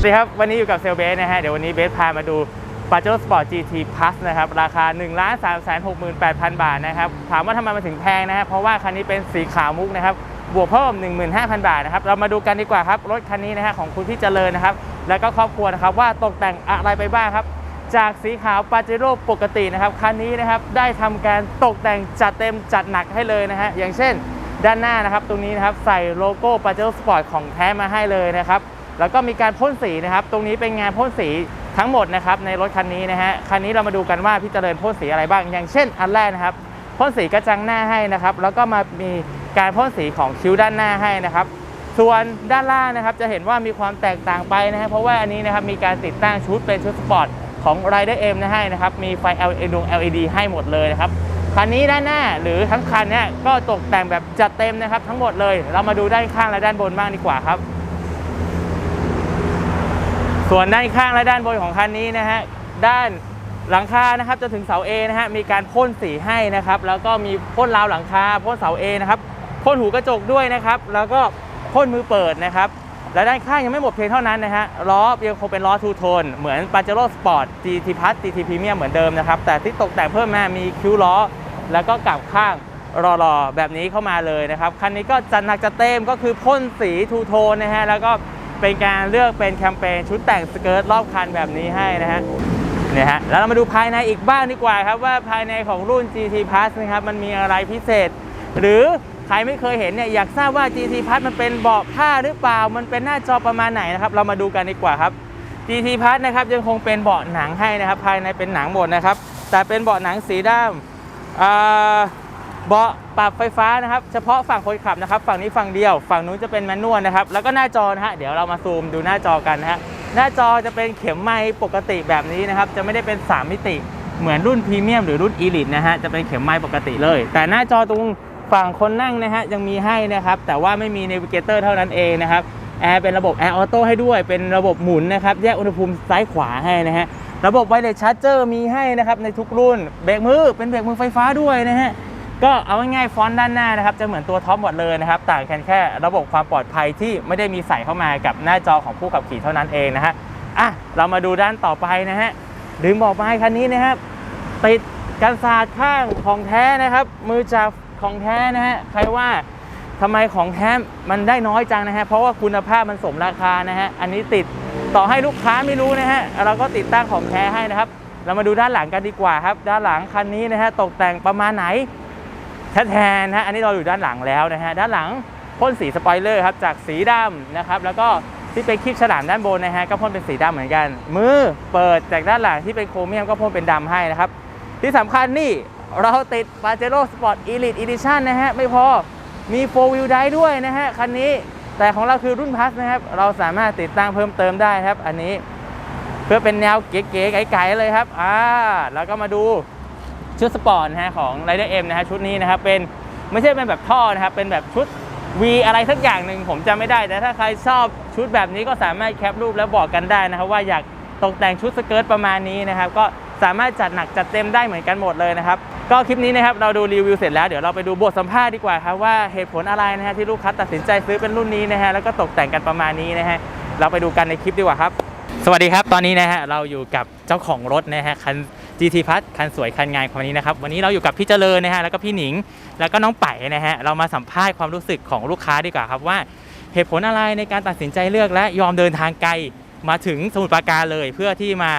สวัสดีครับ วันนี้อยู่กับเซลเบสนะฮะ เดี๋ยววันนี้เบสพามาดู p a j e r o Sport GT Plus นะครับ ราคา 1 3 6 8 0 0 0 บาทนะครับ ถามว่าทำไมมันถึงแพงนะครับเพราะว่าคันนี้เป็นสีขาวมุกนะครับ บวกเพิ่ม 15,000 บาทนะครับ เรามาดูกันดีกว่าครับ รถคันนี้นะฮะของคุณพี่เจริญนะครับ แล้วก็ครอบครัวนะครับว่าตกแต่งอะไรไปบ้างครับ จากสีขาวปาเจโร่ปกตินะครับ คันนี้นะครับได้ทำการตกแต่งจัดเต็มจัดหนักให้เลยนะฮะ อย่างเช่น ด้านหน้านะครับ ตรงนี้นะครับใส่โลโก้ปาเจโร่สปอร์ตของแท้มาให้เลยนะครับ แล้วก็มีการพ่นสีนะครับ ตรงนี้เป็นงานพ่นสีทั้งหมดนะครับในรถคันนี้นะฮะ คันนี้เรามาดูกันว่าพี่เจริญพ่นสีอะไรบ้าง อย่างเช่น อันแรกนะครับพ่นสีกระจังหน้าให้นะครับ แล้วก็มามีการพ่นสีของคิ้วด้านหน้าให้นะครับ ส่วนด้านล่างนะครับจะเห็นว่ามีความแตกต่างไปนะฮะ เพราะว่าอันนี้นะครับมีการติดตั้งชุดเป็นชุดสปอร์ตของ Rider M นะให้นะครับ มีไฟ LED ดวง LED ให้หมดเลยนะครับ คันนี้ด้านหน้าหรือทั้งคันเนี่ยก็ตกแต่งแบบจัดเต็มนะครับทั้งหมดเลย เรามาดูด้านข้างและด้านบนบ้างดีกว่าครับ ส่วนด้านข้างและด้านบนของคันนี้นะฮะด้านหลังคานะครับจะถึงเสา A นะฮะมีการพ่นสีให้นะครับแล้วก็มีพ่นราวหลังคาพ่นเสา A นะครับพ่นหูกระจกด้วยนะครับแล้วก็พ่นมือเปิดนะครับและด้านข้างยังไม่หมดเพียงเท่านั้นนะฮะล้อยังคงเป็นล้อทูโทนเหมือน p a j e r o Sport GT Plus GT Premium เหมือนเดิมนะครับแต่ที่ตกแต่งเพิ่มมามีคิ้วล้อ แล้วก็กลับข้างรอๆแบบนี้เข้ามาเลยนะครับคันนี้ก็จัดหนักจัดเต็มก็คือพ่นสีทูโทนนะฮะแล้วก็ เป็นการเลือกเป็นแคมเปญชุดแต่งสเกิร์ตรอบคันแบบนี้ให้นะฮะเนี่ยฮะแล้วเรามาดูภายในอีกบ้างดีกว่าครับว่าภายในของรุ่น GT Plus นะครับมันมีอะไรพิเศษ หรือใครไม่เคยเห็นเนี่ยอยากทราบว่า GT Plus มันเป็นเบาะผ้าหรือเปล่า มันเป็นหน้าจอประมาณไหนนะครับเรามาดูกันดีกว่าครับ GT Plus นะครับยังคงเป็นเบาะหนังให้นะครับภายในเป็นหนังหมดนะครับแต่เป็นเบาะหนังสีดำอ่า เบาะปรับไฟฟ้านะครับ เฉพาะฝั่งคนขับนะครับ ฝั่งนี้ฝั่งเดียว ฝั่งนู้นจะเป็นแมนนวลนะครับ แล้วก็หน้าจอนะฮะ เดี๋ยวเรามาซูมดูหน้าจอกันนะฮะ หน้าจอจะเป็นเข็มไม้ปกติแบบนี้นะครับ จะไม่ได้เป็น 3 มิติ เหมือนรุ่นพรีเมียมหรือรุ่นอีลิทนะฮะ จะเป็นเข็มไม้ปกติเลย แต่หน้าจอตรงฝั่งคนนั่งนะฮะยังมีให้นะครับ แต่ว่าไม่มี n น v ิเกเตอร์เท่านั้นเองนะครับ แอร์เป็นระบบแอร์ออโต้ให้ด้วย เป็นระบบหมุนนะครับ แยกอุณหภูมิซ้ายขวาให้นะฮะ ระบบไวเลสชาร์จเจอร์มีให้นะครับในทุกรุ่น เบรกมือเป็นเบรกมือไฟฟ้าด้วยนะฮะ ก็เอาง่ายๆฟอนต์ด้านหน้านะครับจะเหมือนตัวท็อปหมดเลยนะครับต่างกันแค่ระบบความปลอดภัยที่ไม่ได้มีใส่เข้ามากับหน้าจอของผู้ขับขี่เท่านั้นเองนะฮะอะเรามาดูด้านต่อไปนะฮะลืมบอกไปคันนี้นะครับติดกันศาสตร์ข้างของแท้นะครับ มือจับของแท้นะฮะใครว่าทำไมของแท้มันได้น้อยจังนะฮะเพราะว่าคุณภาพมันสมราคานะฮะอันนี้ติดต่อให้ลูกค้าไม่รู้นะฮะเราก็ติดตั้งของแท้ให้นะครับ เรามาดูด้านหลังกันดีกว่าครับ ด้านหลังคันนี้นะฮะตกแต่งประมาณไหน แท้ๆนะฮะอันนี้เราอยู่ด้านหลังแล้วนะฮะด้านหลังพ่นสีสปอยเลอร์ครับจากสีดำนะครับแล้วก็ที่เป็นคลิปฉลามด้านบนนะฮะก็พ่นเป็นสีดำเหมือนกัน มือเปิดจากด้านหลังที่เป็นโครเมียมก็พ่นเป็นดำให้นะครับ ที่สำคัญนี่เราติด Pajero Sport Elite Edition นนะฮะไม่พอมี4 wheel drive ด้วยนะฮะคันนี้แต่ของเราคือรุ่น Plus นะครับ เราสามารถติดตั้งเพิ่มเติมได้ครับ อันนี้เพื่อเป็นแนวเก๋ๆไกลๆเลยครับอ่าแล้วก็มาดู ชุดสปอร์ตนะฮะของ Rider M นะฮะชุดนี้นะครับเป็นไม่ใช่เป็นแบบท่อนะครับเป็นแบบชุด V อะไรสักอย่างหนึ่งผมจำไม่ได้ แต่ถ้าใครชอบชุดแบบนี้ก็สามารถแคปรูปแล้วบอกกันได้นะครับว่าอยากตกแต่งชุดสเกิร์ตประมาณนี้นะครับก็สามารถจัดหนักจัดเต็มได้เหมือนกันหมดเลยนะครับก็คลิปนี้นะครับเราดูรีวิวเสร็จแล้วเดี๋ยวเราไปดูบทสัมภาษณ์ดีกว่าครับว่าเหตุผลอะไรนะฮะที่ลูกค้าตัดสินใจซื้อเป็นรุ่นนี้นะฮะแล้วก็ตกแต่งกันประมาณนี้นะฮะเราไปดูกันในคลิปดีกว่าครับ สวัสดีครับตอนนี้นะฮะเราอยู่กับเจ้าของรถนะฮะคัน GT p l u s คันสวยคันงามคันนี้นะครับ วันนี้เราอยู่กับพี่เจริญนะฮะแล้วก็พี่หนิง แล้วก็น้องไป่นะฮะเรามาสัมภาษณ์ความรู้สึกของลูกค้าดีกว่าครับว่าเหตุผลอะไรในการตัดสินใจเลือกและยอมเดินทางไกลมาถึงสมุทรปราการเลย เพื่อที่มา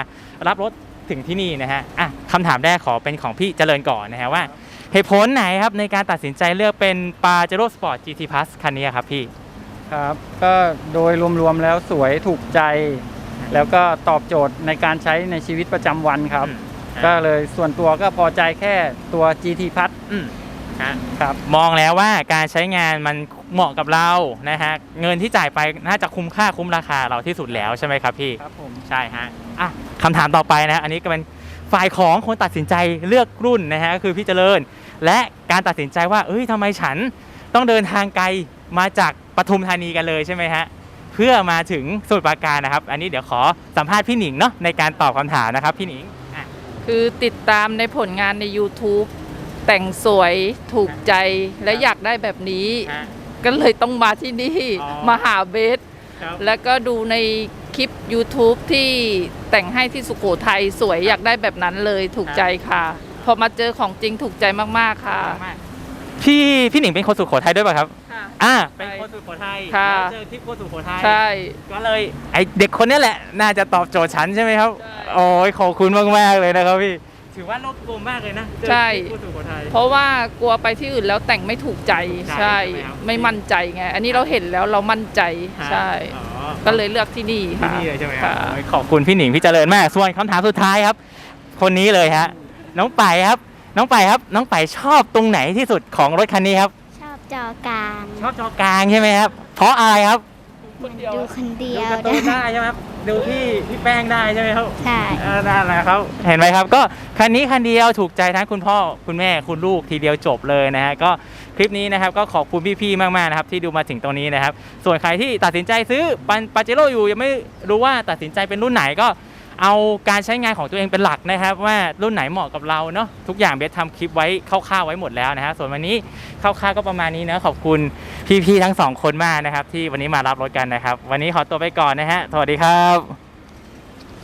รับรถถึงที่นี่นะฮะอะคำถามแรกขอเป็นของพี่เจริญก่อนนะฮะว่าเหตุผลไหนครับในการตัดสินใจเลือกเป็น p a j e r o Sport GT Plus คันนี้ครับพี่ ครับ ก็โดยรวมๆแล้วสวยถูกใจ แล้วก็ตอบโจทย์ในการใช้ในชีวิตประจำวันครับอืม ก็เลยส่วนตัวก็พอใจแค่ตัว GT พัทอืมฮะครับ มองแล้วว่าการใช้งานมันเหมาะกับเรานะฮะเงินที่จ่ายไปน่าจะคุ้มค่าคุ้มราคาเราที่สุดแล้วใช่ไหมครับพี่ครับผมใช่ฮะอะคำถามต่อไปนะฮะอันนี้ก็เป็นฝ่ายของคนตัดสินใจเลือกรุ่นนะฮะก็คือพี่เจริญ และการตัดสินใจว่า เอ้ยทำไมฉันต้องเดินทางไกลมาจากปทุมธานีกันเลยใช่ไหมฮะเพื่อมาถึงสมุทรปราการนะครับ อันนี้เดี๋ยวขอสัมภาษณ์พี่หนิงเนาะในการตอบคำถามนะครับพี่หนิงอะ คือติดตามในผลงานใน YouTube แต่งสวยถูกใจและอยากได้แบบนี้ ฮะ ก็เลยต้องมาที่นี่ อ๋อ มาหาเบส ครับ แล้วก็ดูในคลิป YouTube ที่แต่งให้ที่สุโขทัยสวยอยากได้แบบนั้นเลยถูกใจค่ะ พอมาเจอของจริงถูกใจมาก ๆ ค่ะ พี่พี่หนิงเป็นคนสุโขทัยด้วยป่ะครับค่ะ อ่าใช่เป็นคนสุโขทัยค่ะ แล้วเจอที่คนสุโขทัยใช่ ก็เลยไอเด็กคนนี้แหละ น่าจะตอบโจทย์ฉันใช่ไหมครับ ใช่ โอ้ยขอบคุณมากมากๆเลยนะครับพี่ ถือว่าโลกกลมมากเลยนะเจอใช่ ที่คนสุโขทัย เพราะว่ากลัวไปที่อื่นแล้วแต่งไม่ถูกใจถูกใจใช่ ใช่ไหมครับ ไม่มั่นใจไง อันนี้เราเห็นแล้วเรามั่นใจใช่ อ๋อ ก็เลยเลือกที่นี่ที่ค่ะนี่เลยใช่ไหมครับค่ะ โอ้ยขอบคุณพี่หนิงพี่เจริญมาก ส่วนคำถามสุดท้ายครับ คนนี้เลยฮะ น้องไปายครับ น้องไปายครับ น้องไปายชอบตรงไหนที่สุดของรถคันนี้ครับชอบ จอกลางชอบจอกลางใช่ไหมครับ เพราะอะไรครับมันดูคนเดีดูยวการ์ตูนได้ใช่ไหมครับดูพี่พี่แป้งได้ใช่ไหมครับใช่เออนั่นแหละครับเห็นไหมครับ ก็คันนี้คันเดียวถูกใจทั้งคุณพ่อคุณแม่คุณลูกทีเดียวจบเลยนะฮะก็คลิปนี้นะครับก็ขอบคุณพี่ๆมากๆนะครับที่ดูมาถึงตรงนี้นะครับ ส่วนใครที่ตัดสินใจซื้อปันปาเจโร่อยู่ยังไม่รู้ว่าตัดสินใจเป็นรุ่นไหนก็ เอาการใช้งานของตัวเองเป็นหลักนะครับ ว่ารุ่นไหนเหมาะกับเราเนาะทุกอย่างเบสทำคลิปไว้คร่าวๆไว้หมดแล้วนะฮะส่วนวันนี้คร่าวๆก็ประมาณนี้นะขอบคุณพี่ๆทั้งสองคนมากนะครับ ที่วันนี้มารับรถกันนะครับ วันนี้ขอตัวไปก่อนนะฮะสวัสดีครับ